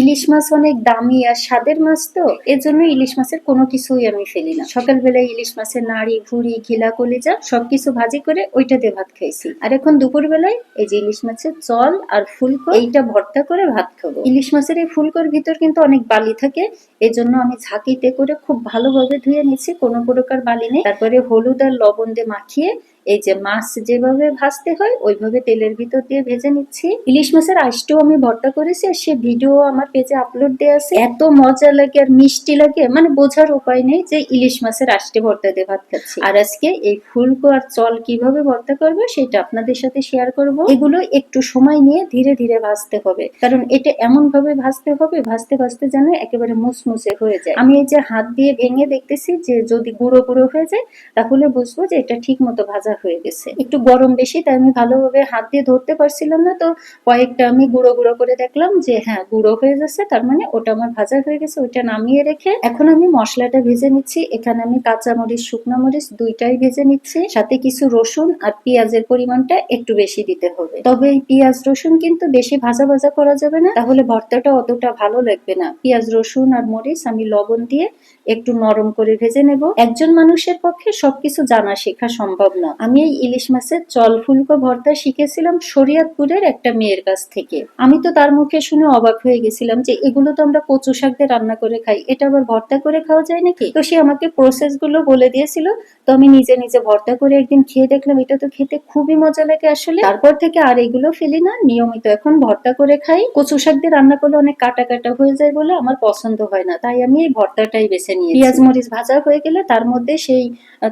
ইলিশ মাছ অনেক দামি আর স্বাদের মাছ তো, এজন্য ইলিশ মাছের কোনো কিছুই আমি ফেলি না। সকালবেলায় ইলিশ মাছের নাড়ি, ভুড়ি, ঘিলা, কলিজা সবকিছু ভাজি করে ওইটা দিয়ে ভাত খাইছি। আর এখন দুপুর বেলায় এই যে ইলিশ মাছের চল আর ফুলকো এইটা ভর্তা করে ভাত খাব। ইলিশ মাছের এই ফুলকোর ভিতর কিন্তু অনেক বালি থাকে, এজন্য আমি ঝাঁকিতে করে খুব ভালোভাবে ধুয়ে নিচ্ছি কোনো প্রকার বালি নেই। তারপরে হলুদ আর লবণ দিয়ে মাখিয়ে এই যে মাছ যেভাবে ভাজতে হয়, ওইভাবে তেলের ভিতর দিয়ে ভেজে নিচ্ছি। ইলিশ মাছের আইসটাও আমি ভর্তা করেছি আর সে ভিডিও আমার পেজে আপলোড দেওয়া আছে। এত মজা লাগে আর মিষ্টি লাগে মানে বোঝার উপায় নেই যে ইলিশ মাছের আষ্টে ভর্তা দিয়ে ভাত খাচ্ছি। আর আজকে এই ফুলকো আর চল কীভাবে ভর্তা করব সেটা আপনাদের সাথে শেয়ার করব। এগুলো একটু সময় নিয়ে ধীরে ধীরে ভাজতে হবে, কারণ এটা এমন ভাবে ভাজতে হবে, ভাজতে ভাজতে যেন একেবারে মুসমুসে হয়ে যায়। আমি এই যে হাত দিয়ে ভেঙে দেখতেছি যে যদি গুঁড়ো গুঁড়ো হয়ে যায়, তাহলে বুঝব যে এটা ঠিক মতো ভাজা হয়ে গেছে। একটু গরম বেশি, তাই আমি ভালোভাবে হাত দিয়ে ধরতে পারছিলাম না, তো কয়েকটা আমি গুঁড়ো গুঁড়ো করে দেখলাম যে হ্যাঁ গুঁড়ো হয়ে যাচ্ছে তার মানে ওটা আমার ভাজা হয়ে গেছে, ওইটা নামিয়ে রেখে এখন আমি মশলাটা ভেজে নিচ্ছি। এখানে আমি কাঁচা মরিচ, শুকনো মরিচ দুইটাই ভেজে নিচ্ছি। সাথে কিছু রসুন আর পেঁয়াজের পরিমাণটা একটু বেশি দিতে হবে। তবে এই পেঁয়াজ, রসুন কিন্তু বেশি ভাজা ভাজা করা যাবে না, তাহলে ভর্তাটা অতটা ভালো লাগবে না। পেঁয়াজ, রসুন আর মরিচ আমি লবণ দিয়ে একটু নরম করে ভেজে নেব। একজন মানুষের পক্ষে সবকিছু জানা শেখা সম্ভব না। আমি এই ইলিশ মাছের চল ফুলকো ভর্তা শিখেছিলাম শরিয়াতপুরের একটা মেয়ের কাছ থেকে। আমি তো তার মুখে শুনে অবাক হয়ে গেছিলাম যে এগুলো তো আমরা কচু শাক দিয়ে রান্না করে খাই এটা আবার ভর্তা করে খাওয়া যায় নাকি? তো সে আমাকে প্রসেসগুলো বলে দিয়েছিল তো আমি নিজে নিজে ভর্তা করে একদিন খেয়ে দেখলাম এটা তো খেতে খুবই মজা লাগে আসলে। তারপর থেকে আর এগুলো ফেলি না নিয়মিত এখন ভর্তা করে খাই। কচু শাক দিয়ে রান্না করলে অনেক কাটা কাটা হয়ে যায় বলে আমার পছন্দ হয় না তাই আমি এই ভর্তাটাই বেছে নিই পেঁয়াজ মরিচ ভাজা হয়ে গেলে তার মধ্যে সেই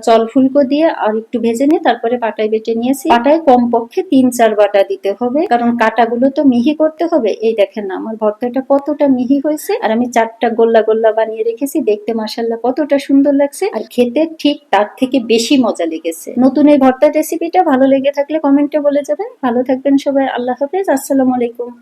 চল ফুলকো দিয়ে আর একটু ভেজে নিয়ে তারপরে পাটায় বেটে নিয়েছি। পাটায় কমপক্ষে তিন, চার বাটা দিতে হবে। কারণ কাটাগুলো তো মিহি করতে হবে। এই দেখেন না, আমার ভর্তাটা কতটা মিহি হয়েছে। আর আমি চারটা গোল্লা গোল্লা বানিয়ে রেখেছি। দেখতে মাসাল্লাহ কতটা সুন্দর লাগছে। আর খেতে ঠিক তার থেকে বেশি মজা লেগেছে। নতুন এই ভর্তার রেসিপিটা ভালো লেগে থাকলে কমেন্টে বলে যাবেন। ভালো থাকবেন সবাই। আল্লাহ হাফেজ। আসসালামু আলাইকুম।